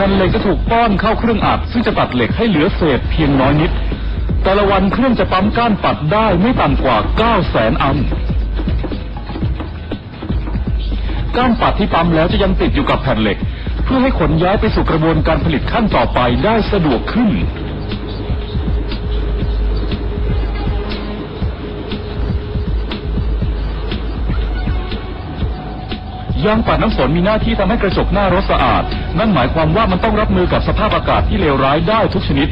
ผ่นเหล็กจะถูกป้อนเข้าเครื่องอัด ซึ่งจะตัดเหล็กให้เหลือเศษเพียงน้อยนิด แต่ละวันเครื่องจะปั๊มก้านปัดได้ไม่ต่ำกว่า9แสนอัมก้านปัดที่ปั๊มแล้วจะยังติดอยู่กับแผ่นเหล็ก เพื่อให้ขนย้ายไปสู่กระบวนการผลิตขั้นต่อไปได้สะดวกขึ้น ยางปัดน้ำฝนมีหน้าที่ทำให้กระจกหน้ารถสะอาด นั่นหมายความว่ามันต้องรับมือกับสภาพอากาศที่เลวร้ายได้ทุกชนิด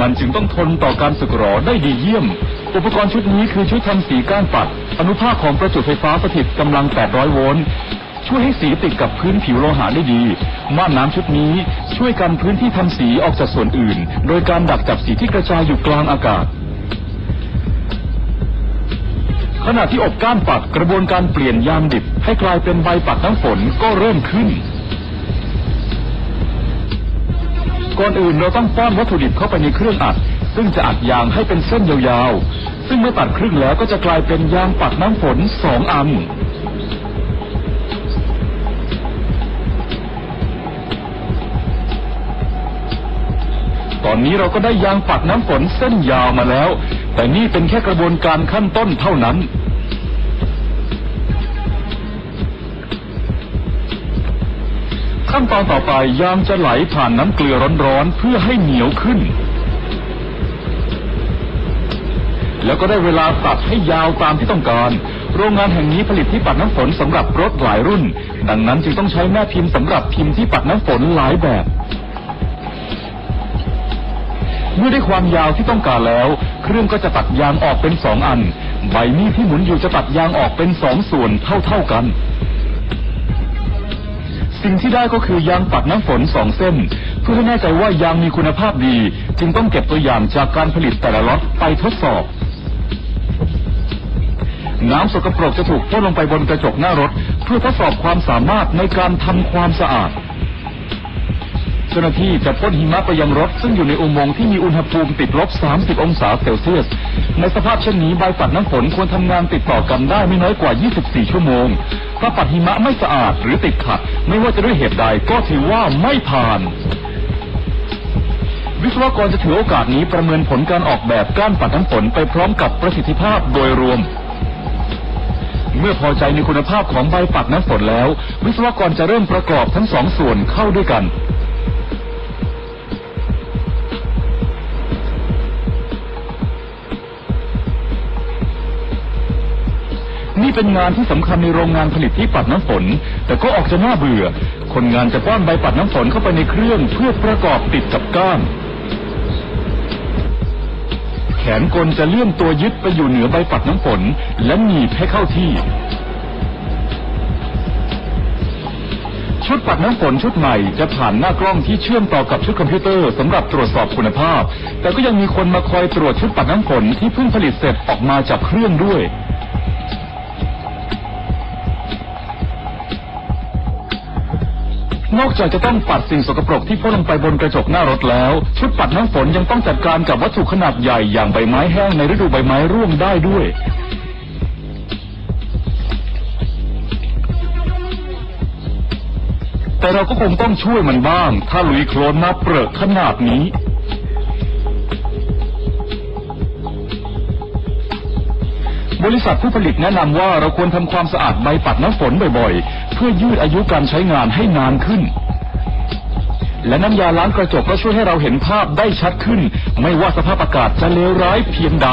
มันจึงต้องทนต่อการสึกหรอได้ดีเยี่ยม อุปกรณ์ชุดนี้คือชุดทำสีก้านปัด อนุภาคของประจุไฟฟ้าสถิตกำลัง 800 โวลต์ช่วยให้สีติดกับพื้นผิวโลหะได้ดี ม่านน้ำชุดนี้ช่วยกันพื้นที่ทำสีออกจากส่วนอื่น โดยการดักจับสีที่กระจายอยู่กลางอากาศ ขณะที่อบก้านปักกระบวนการเปลี่ยนยางดิบ ให้กลายเป็นใบปักน้ำฝนก็เริ่มขึ้น ก่อนอื่นเราต้องป้อนวัตถุดิบเข้าไปในเครื่องอัด ซึ่งจะอัดยางให้เป็นเส้นยาวๆ ซึ่งเมื่อตัดครึ่งแล้วก็จะกลายเป็นยางปักน้ำฝนสองอัน อนนี้เราก็ได้ยางปัดน้ำฝนเส้นยาวมาแล้ว แต่นี่เป็นแค่กระบวนการขั้นต้นเท่านั้น ขั้นตอนต่อไปยางจะไหลผ่านน้ำเกลือร้อนๆเพื่อให้เหนียวขึ้น แล้วก็ได้เวลาตัดให้ยาวตามที่ต้องการโรงงานแห่งนี้ผลิตที่ปัดน้ำฝนสำหรับรถหลายรุ่น ดังนั้นจึงต้องใช้แม่พิมพ์สำหรับพิมพ์ที่ปัดน้ำฝนหลายแบบ เมื่อได้ความยาวที่ต้องการแล้ว เครื่องก็จะตัดยางออกเป็นสองอัน ใบมีดที่หมุนอยู่จะตัดยางออกเป็นสองส่วนเท่าๆกันสิ่งที่ได้ก็คือยางปัดน้ำฝนสองเส้น เพื่อให้แน่ใจว่ายางมีคุณภาพดี จึงต้องเก็บตัวอย่างจากการผลิตแต่ละล็อตไปทดสอบ น้ำสกปรกจะถูกพ่นลงไปบนกระจกหน้ารถ เพื่อทดสอบความสามารถในการทำความสะอาด เจ้าหน้าที่จะพ่นหิมะไปยังรถ ซึ่งอยู่ในอุโมงค์ที่มีอุณหภูมิติดลบ 30 องศาเซลเซียส ในสภาพเช่นนี้ใบปัดน้ำฝนควรทำงานติดต่อกันได้ไม่น้อยกว่า 24 ชั่วโมง ถ้าปัดหิมะไม่สะอาดหรือติดขัด ไม่ว่าจะด้วยเหตุใดก็ถือว่าไม่ผ่านวิศวกรจะถือโอกาสนี้ประเมินผลการออกแบบก้านปัดน้ำฝนไปพร้อมกับประสิทธิภาพโดยรวม เมื่อพอใจในคุณภาพของใบปัดน้ำฝนแล้ว วิศวกรจะเริ่มประกอบทั้งสองส่วนเข้าด้วยกัน นี่เป็นงานที่สำคัญในโรงงานผลิตที่ปัดน้ำฝน แต่ก็ออกจะน่าเบื่อ คนงานจะป้อนใบปัดน้ำฝนเข้าไปในเครื่องเพื่อประกอบติดกับก้านแขนกลจะเลื่อนตัวยึดไปอยู่เหนือใบปัดน้ำฝน และหนีบให้เข้าที่ ชุดปัดน้ำฝนชุดใหม่จะผ่านหน้ากล้องที่เชื่อมต่อกับชุดคอมพิวเตอร์สำหรับตรวจสอบคุณภาพ แต่ก็ยังมีคนมาคอยตรวจชุดปัดน้ำฝนที่เพิ่งผลิตเสร็จออกมาจากเครื่องด้วย นอกจากจะต้องปัดสิ่งสกปรกที่พ่นลงไปบนกระจกหน้ารถแล้ว ชุดปัดน้ำฝนยังต้องจัดการกับวัตถุขนาดใหญ่อย่างใบไม้แห้งในฤดูใบไม้ร่วงได้ด้วยแต่เราก็คงต้องช่วยมันบ้าง ถ้าลุยโคลนมาเปรอะขนาดนี้ บริษัทผู้ผลิตแนะนำว่าเราควรทำความสะอาดใบปัดน้ำฝนบ่อยๆ พื่อยืดอายุการใช้งานให้นานขึ้น และน้ำยาล้างกระจกก็ช่วยให้เราเห็นภาพได้ชัดขึ้น ไม่ว่าสภาพอากาศจะเลวร้ายเพียงใด